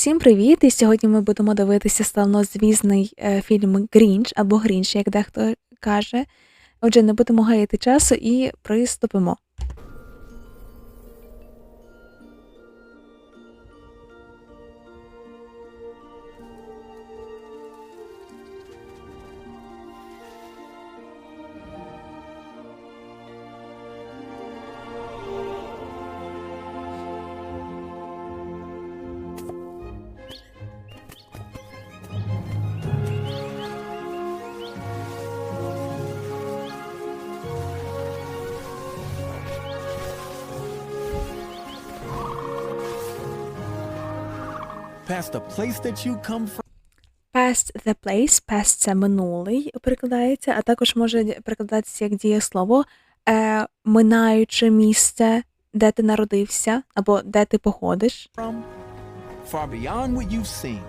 Всім привіт! І сьогодні ми будемо дивитися славнозвісний е, фільм Грінч або Грінч, як дехто каже. Отже, не будемо гаяти часу і приступимо. Past the place that you come from. Past the place, past це минулий перекладається, а також може перекладатися як дієслово, е, минаючи місце, де ти народився, або де ти походиш. from, far beyond what you've seen.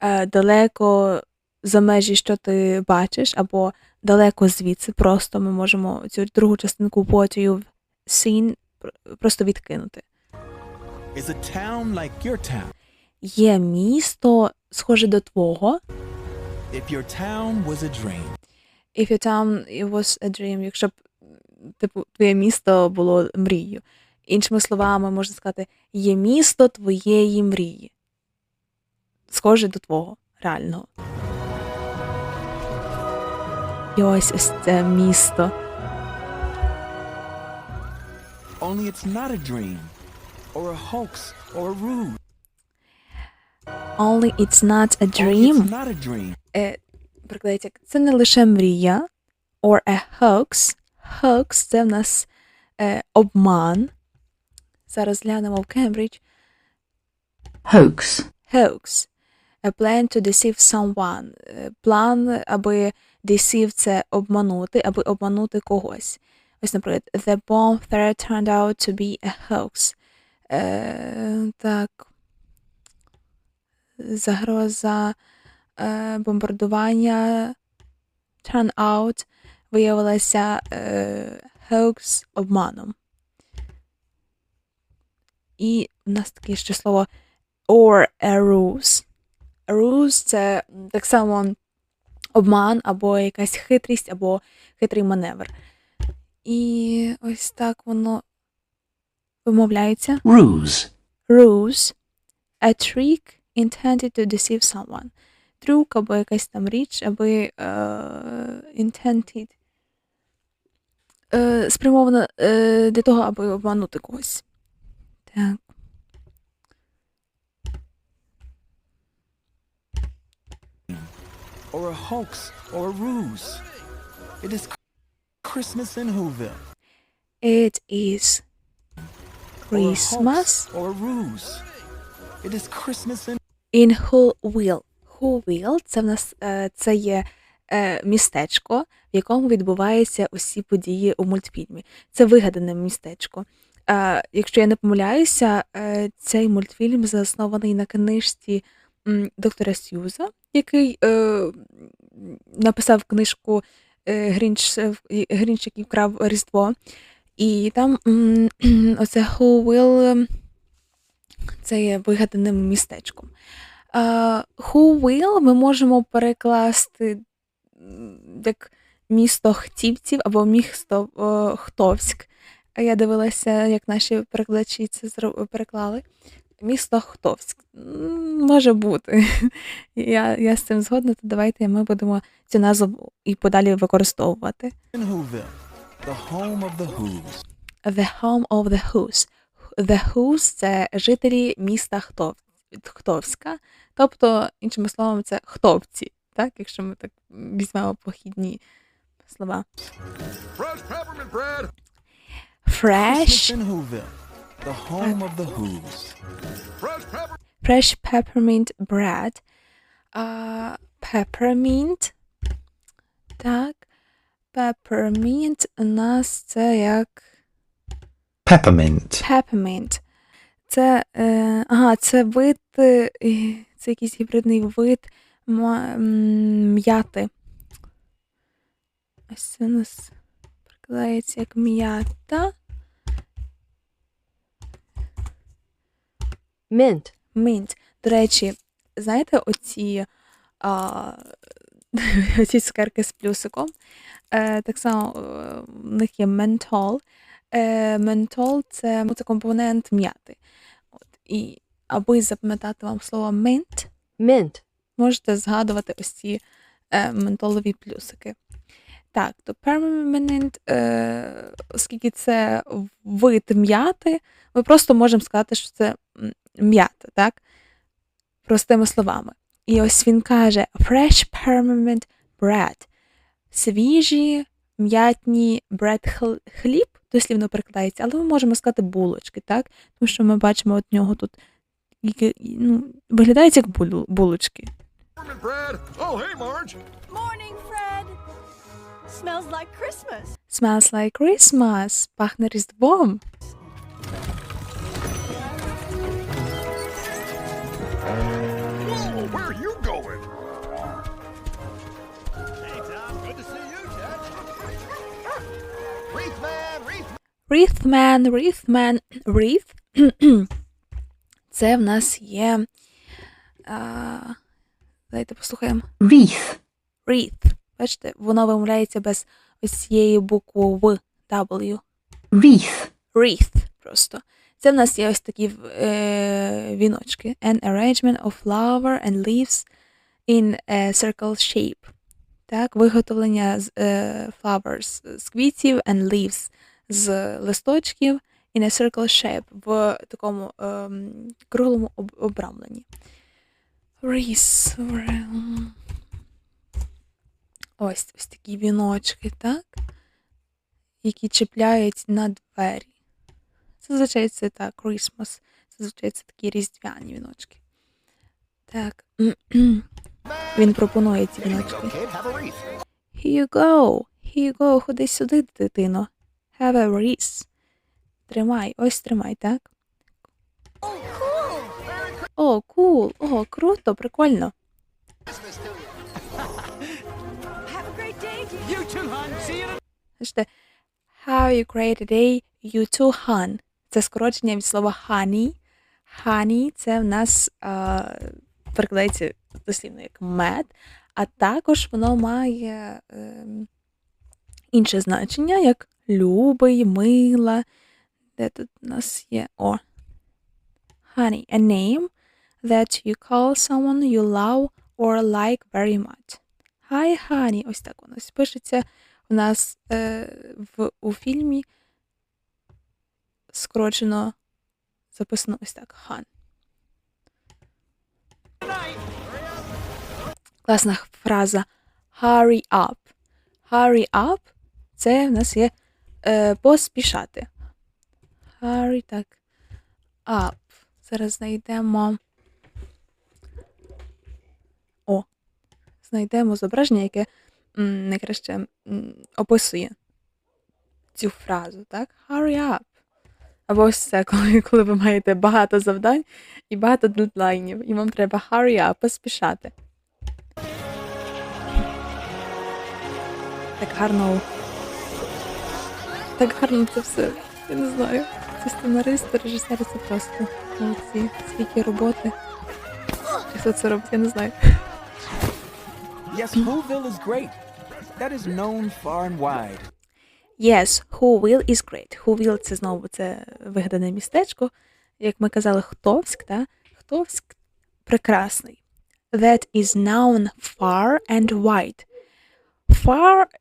е, далеко за межі, що ти бачиш, або далеко звідси. Просто ми можемо цю другу частинку what you've seen просто відкинути. Is a town like your town. Є місто, схоже до твого. If your town was a dream, If your town it was a dream, якщо б типу твоє місто було мрією. Іншими словами, можна сказати, є місто твоєї мрії. Схоже до твого, реального. І ось ось це місто. only it's not a dream, or a hoax, or a ruse. Only it's not a dream. not a dream. Е, перекладається, це не лише мрія, or a hoax. Hoax – це в нас е, обман. Зараз глянемо в Кембридж. hoax, Hoax. A plan to deceive someone. Е, План, аби deceive – це обманути, аби обманути когось. Ось, наприклад, the bomb threat turned out to be a hoax. Е, так. Загроза е, бомбардування turn out виявилася е, hoax обманом. І в нас таке ще слово or a ruse. A ruse – це так само обман, або якась хитрість, або хитрий маневр. І ось так воно вимовляється. ruse, Ruse – a trick intended to deceive someone. Трюк або якась там річ, аби е, intended е, спрямована е, для того, аби обманути когось. Так. Or a hoax, or a ruse. It is Christmas in Whoville. It is Or a Christmas hoax, or a ruse. It is Christmas in in Whoville. Whoville – це в нас е, це є е, містечко, в якому відбуваються усі події у мультфільмі. Це вигадане містечко. Е, якщо я не помиляюся, цей мультфільм заснований на книжці доктора Сьюза, який написав книжку Грінч, Грінч, який вкрав Різдво. І там оце Whoville – це є вигаданим містечком. Who will ми можемо перекласти як місто Хтівців або місто Хтовськ. Я дивилася, як наші перекладачі це переклали. Місто Хтовськ. Може бути. Я, я з цим згодна, то давайте ми будемо цю назву і подалі використовувати. The home of the Who's. The home of the Who's. The Who's – це жителі міста Хтов... Хтовська, тобто, іншими словами, це хтовці, так? якщо ми так візьмемо похідні слова. Fresh peppermint bread. Fresh, the home of the Who's. Fresh pepper. fresh peppermint bread. А, peppermint. Так. Peppermint у нас це як peppermint, Peppermint. Це, е, ага, це вид, е, це якийсь гібридний вид м'яти. Ось це у нас перекладається як м'ята. mint, Mint. До речі, знаєте, оці, а, оці цукерки з плюсиком. Е, так само е, в них є ментол. Е, ментол це, компонент м'яти. От, і аби запам'ятати вам слово mint, mint, можете згадувати ось ці е, ментолові плюсики. Так, то permanent, е, оскільки це вид м'яти, ми просто можемо сказати, що це м'ята, так? Простими словами. І ось він каже fresh permanent bread. Свіжі м'ятні бред хліб, дослівно перекладається, але ми можемо сказати булочки, так? Тому що ми бачимо от нього тут які, ну, виглядають як булочки. Oh. Smells like Christmas. Smells like Christmas. Пахне Різдвом. Wreathman, Wreathman, Wreath. Це в нас є. А, давайте послухаємо. Wreath. Wreath. Бачите, воно вимовляється без ось цієї букви В, W. Wreath. Wreath просто. Це в нас є ось такі е, віночки. An arrangement of flower and leaves in a circle shape. Так, виготовлення з е, flowers з квітів and leaves з листочків in a circle shape в такому ем, круглому об- обрамленні. Ось ось такі віночки, так? Які чіпляють на двері. Зазвичай це так, Christmas. Зазвичай це такі різдвяні віночки. Так. Він пропонує ці віночки. Here you go. Here you go. Ходи сюди, дитино. Have a wreath. Тримай, ось тримай, так? О, кул. О, круто, прикольно. Have. You great day, you too, hun. Це скорочення від слова honey. Honey – це в нас а, перекладається дослівно як мед, а також воно має ем, інше значення, як любий, мила. Де тут у нас є о. Honey, a name that you call someone you love or like very much. Hi, honey. Ось так воно пишеться у нас е, в, у фільмі скорочено записано ось так хан. Класна фраза hurry up. Hurry up це в нас є е, поспішати. Hurry так. Up. Зараз знайдемо. О, знайдемо зображення, яке м, найкраще м, описує цю фразу, так? Hurry up. Або ось це, коли, коли ви маєте багато завдань і багато дедлайнів, і вам треба hurry up, поспішати. Так гарно. Так гарно це все. Я не знаю. Це сценаристи, режисери, це просто молодці. Скільки роботи. Хто це робить, я не знаю. Yes, Whoville is great. That is known far and wide. Yes, Whoville is great. Whoville – це знову це вигадане містечко. Як ми казали, Хтовськ, та? Хтовськ прекрасний. That is known far and wide. Far –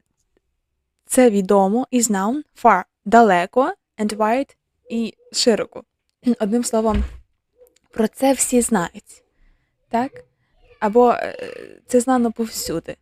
це відомо, is noun far – далеко, and wide – і широко. Одним словом, про це всі знають. Так? Або е, це знано повсюди.